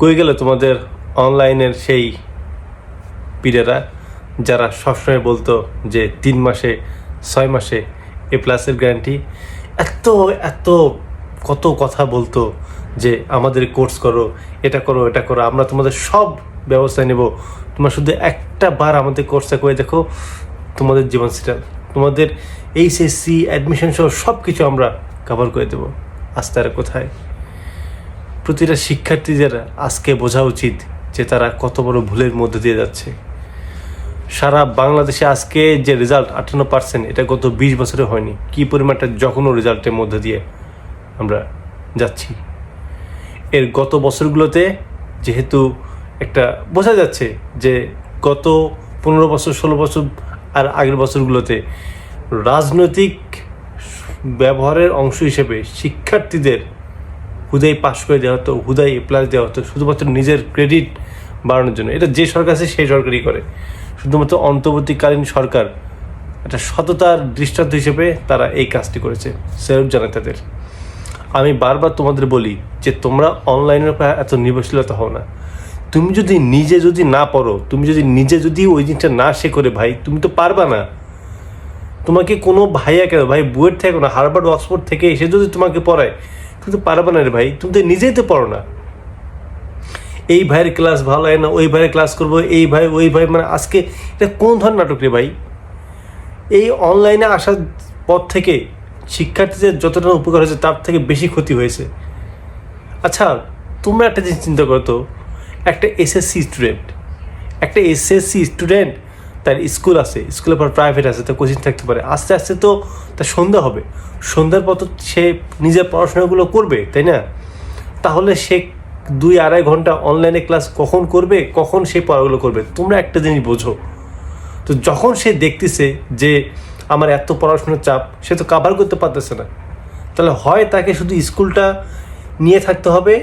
কই গেল তোমাদের অনলাইনের সেই পীরেরা, যারা সবসময় বলতো যে তিন মাসে, ছয় মাসে এ প্লাসের গ্যারান্টি এত এত কত কথা বলতো যে আমাদের কোর্স করো, এটা করো এটা করো, আমরা তোমাদের সব ব্যবস্থা নেব। তোমার শুধু একটা বার আমাদের কোর্সটা করে দেখো তোমাদের জীবন সেটেল। তোমাদের এইচএসসি অ্যাডমিশন সহ সব কিছু আমরা কভার করে দেবো। আজ তারা কোথায়? প্রতিটা শিক্ষার্থীদের আজকে বোঝা উচিত যে তারা কত বড় ভুলের মধ্যে দিয়ে যাচ্ছে। সারা বাংলাদেশে আজকে যে রেজাল্ট আটান্ন পার্সেন্ট এটা গত বিশ বছরে হয়নি। কি পরিমাণটা যখনও রেজাল্টের মধ্যে দিয়ে আমরা যাচ্ছি। এর গত বছরগুলোতে যেহেতু একটা বোঝা যাচ্ছে যে গত পনেরো বছর, ষোলো বছর আর আগের বছরগুলোতে রাজনৈতিক ব্যবহারের অংশ হিসেবে শিক্ষার্থীদের হুদাই পাশ করে দেওয়া হতো, হুদাই এ প্লাস দেওয়া হতো, শুধুমাত্র নিজের ক্রেডিট বাড়ানোর জন্য। এটা যে সরকার আছে সেই সরকারই করে। শুধুমাত্র অন্তর্বর্তীকালীন সরকার, একটা সততার দৃষ্টান্ত হিসেবে তারা এই কাজটি করেছে। সেরব জানায় তাদের আমি বারবার তোমাদের বলি যে তোমরা অনলাইনের উপর এত নির্ভরশীলতা হও না। তুমি যদি নিজে যদি না পড়ো, তুমি যদি নিজে যদি ওই জিনিসটা না সে করে ভাই, তুমি তো পারবা না। তোমাকে কোনো ভাইয়া কেন? ভাই, বুয়েট থেকে না, হার্ভার্ড, অক্সফোর্ড থেকে এসে যদি তোমাকে পড়ায় তুমি তো পারবে না রে ভাই, তুমি তো নিজেই তো পড়ো না। এই ভাইয়ের ক্লাস ভালো হয় না, ওই ভাইয়ের ক্লাস করব, এই ভাই, ওই ভাই মানে আজকে এটা কোন ধরনের নাটক রে ভাই? এই অনলাইনে আসার পর থেকে শিক্ষার্থীদের যতটা উপকার হয়েছে, তার থেকে বেশি ক্ষতি হয়েছে। আচ্ছা তোমরা একটা জিনিস চিন্তা করো তো, একটা এসএসসি স্টুডেন্ট একটা এসএসসি স্টুডেন্ট তার স্কুল আছে স্কুলের পর প্রাইভেট আছে, তার কোচিং থাকতে পারে। আস্তে আস্তে তো তার সন্ধ্যা হবে। সন্ধ্যার পর তো সে নিজের পড়াশোনাগুলো করবে, তাই না? তাহলে সে দুই আড়াই ঘণ্টা অনলাইনে ক্লাস কখন করবে, কখন সে পড়াগুলো করবে? তোমরা একটা জিনিস বোঝো। তো যখন সে দেখতেছে যে আমার এত পড়াশোনার চাপ, সে তো কাভার করতে পারতেছে না। তাহলে হয় তাকে শুধু স্কুলটা নিয়ে থাকতে হবে,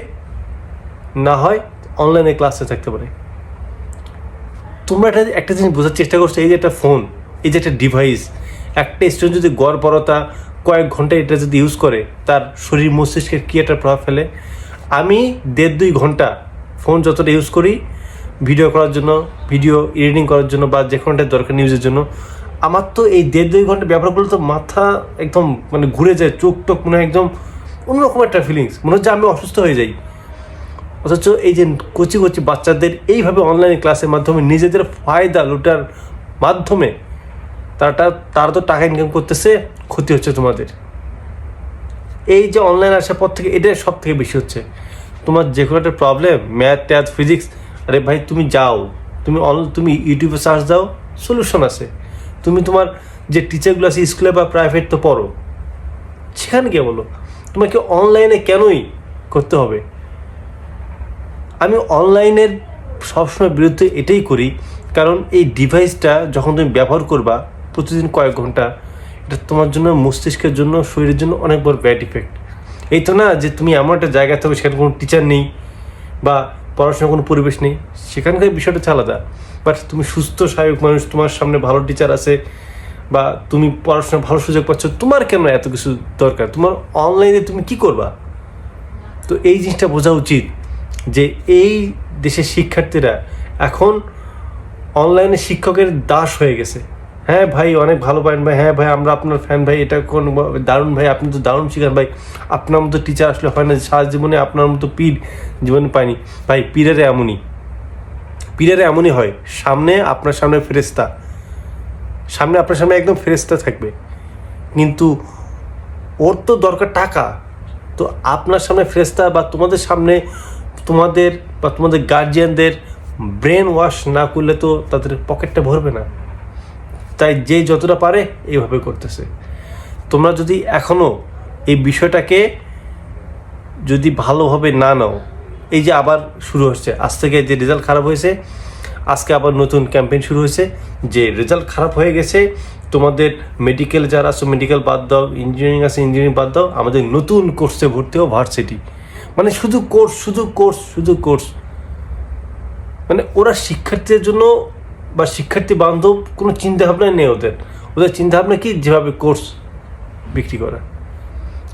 না হয় অনলাইনে ক্লাসে থাকতে পারে। তোমরা একটা একটা জিনিস বোঝার চেষ্টা করছ, এই যে একটা ফোন এই যে একটা ডিভাইস একটা স্টুডেন্ট যদি গড়পরতা কয়েক ঘণ্টা এটা যদি ইউজ করে, তার শরীর মস্তিষ্কের কী একটা প্রভাব ফেলে? আমি দেড় দুই ঘণ্টা ফোন যতটা ইউজ করি ভিডিও করার জন্য ভিডিও এডিটিং করার জন্য বা যে কোনোটা দরকার নিউজের জন্য, আমার তো এই দেড় দুই ঘণ্টা ব্যবহার করলে তো মাথা একদম মানে ঘুরে যায় চোখ টোক মনে হয় একদম অন্যরকম একটা ফিলিংস মনে হচ্ছে আমি অসুস্থ হয়ে যাই। অথচ এই যে কচি কচি বাচ্চাদের এইভাবে অনলাইন ক্লাসের মাধ্যমে নিজেদের ফায়দা লুটার মাধ্যমে তারা তারা তো টাকা ইনকাম করতেছে, ক্ষতি হচ্ছে তোমাদের। এই যে অনলাইন আসার পর থেকে এটা সব থেকে বেশি হচ্ছে। তোমার যে কোনো একটা প্রবলেম ম্যাথ ট্যাথ ফিজিক্স আরে ভাই তুমি যাও। তুমি অন তুমি ইউটিউবে সার্চ দাও সলিউশন আছে। তুমি তোমার যে টিচারগুলো আছে স্কুলে বা প্রাইভেট তো পড়ো। সেখানে গিয়ে বলো, তোমাকে অনলাইনে কেনই করতে হবে? আমি অনলাইনের সবসময় বিরুদ্ধে এটাই করি, কারণ এই ডিভাইসটা যখন তুমি ব্যবহার করবা প্রতিদিন কয়েক ঘণ্টা, এটা তোমার জন্য মস্তিষ্কের জন্য, শরীরের জন্য অনেক বড় ব্যাড ইফেক্ট এই তো না যে তুমি এমন একটা জায়গায় থাকবে সেখানে কোনো টিচার নেই বা পড়াশোনার কোনো পরিবেশ নেই, সেখানকার বিষয়টা আলাদা। বাট তুমি সুস্থ, স্বাভাবিক মানুষ, তোমার সামনে ভালো টিচার আছে বা তুমি পড়াশোনা ভালো সুযোগ পাচ্ছ, তোমার কেন এত কিছু দরকার? তোমার অনলাইনে তুমি কি করবা? তো এই জিনিসটা বোঝা উচিত। যে এই দেশের শিক্ষার্থীরা এখন অনলাইনে শিক্ষকের দাস হয়ে গেছে। হ্যাঁ ভাই, অনেক ভালো পারেন ভাই। হ্যাঁ ভাই, আমরা আপনার ফ্যান ভাই। এটা কোন দারুণ, ভাই। আপনি তো দারুণ শিখান ভাই। আপনার মতো টিচার আসলে হয় না। সারা জীবনে আপনার মতো পীর জীবনে পাইনি। ভাই, পীরের এমনই। পীরের এমনই হয়। সামনে আপনার সামনে ফেরেস্তা সামনে আপনার সামনে একদম ফেরেস্তা থাকবে। কিন্তু ওর তো দরকার টাকা। তো আপনার সামনে ফেরেস্তা বা তোমাদের সামনে তোমাদের বা তোমাদের গার্জিয়ানদের ব্রেন ওয়াশ না করলে তো তাদের পকেটটা ভরবে না। তাই যে যতটা পারে এইভাবে করতেছে। তোমরা যদি এখনও এই বিষয়টাকে যদি ভালোভাবে না নাও, এই যে আবার শুরু হচ্ছে। আজ থেকে যে রেজাল্ট খারাপ হয়েছে, আজকে আবার নতুন ক্যাম্পেইন শুরু হয়েছে। যে রেজাল্ট খারাপ হয়ে গেছে, তোমাদের মেডিকেল যারা আছো মেডিকেল বাদ দাও ইঞ্জিনিয়ারিং আছে ইঞ্জিনিয়ারিং বাদ দাও, আমাদের নতুন কোর্সে ভর্তি হও ভার্সিটি মানে শুধু কোর্স শুধু কোর্স শুধু কোর্স। মানে ওরা শিক্ষার্থীদের জন্য বা শিক্ষার্থী বান্ধব কোনো চিন্তাভাবনা নেই ওদের। ওদের চিন্তাভাবনা কি? যেভাবে কোর্স বিক্রি করা।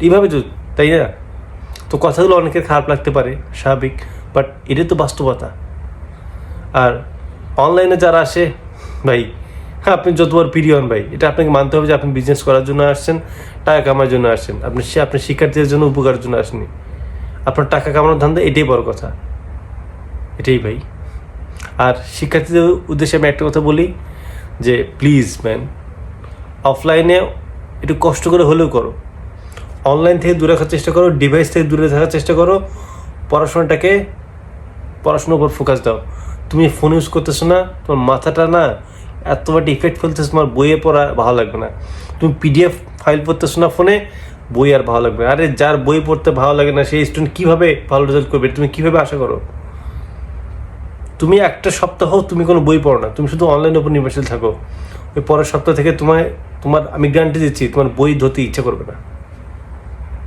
এইভাবে তো, তাই না? তো কথাগুলো অনেকের খারাপ লাগতে পারে, স্বাভাবিক বাট এটাই তো বাস্তবতা। আর অনলাইনে যারা আসে, ভাই হ্যাঁ আপনি যতবার প্রিয় হন ভাই, এটা আপনাকে মানতে হবে যে আপনি বিজনেস করার জন্য আসছেন, টাকা কামার জন্য আসছেন। আপনি সে, আপনি শিক্ষার্থীদের জন্য উপকারের জন্য আসেননি। আপনার টাকা কামানোর ধান্দা, এটাই বড় কথা। এটাই ভাই। আর শিক্ষার্থীদের উদ্দেশ্যে আমি একটা কথা বলি যে প্লিজ ম্যান অফলাইনে একটু কষ্ট করে হলেও করো। অনলাইন থেকে দূরে রাখার চেষ্টা করো ডিভাইস থেকে দূরে থাকার চেষ্টা করো। পড়াশোনাটাকে, পড়াশোনার উপর ফোকাস দাও। তুমি ফোন ইউজ করতেছো না, তোমার মাথাটা না এত ইফেক্ট ফেলতেছে, তোমার বইয়ে পড়া ভালো লাগবে না। তুমি পিডিএফ ফাইল পড়তেছো না ফোনে বই আর ভালো লাগবে। আরে যার বই পড়তে ভালো লাগে না সেই স্টুডেন্ট কীভাবে ভালো রেজাল্ট করবে? তুমি কীভাবে আশা করো? তুমি একটা সপ্তাহ তুমি কোনো বই পড়ো না, তুমি শুধু অনলাইনের উপর নির্ভরশীল থাকো। ওই পরের সপ্তাহ থেকে তোমায়, তোমার, আমি গ্যারান্টি দিচ্ছি, তোমার বই ধরতে ইচ্ছা করবে না।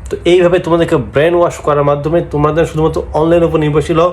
তো এইভাবে তোমাদেরকে ব্রেন ওয়াশ করার মাধ্যমে তোমাদের শুধুমাত্র অনলাইনের উপর নির্ভরশীল হও।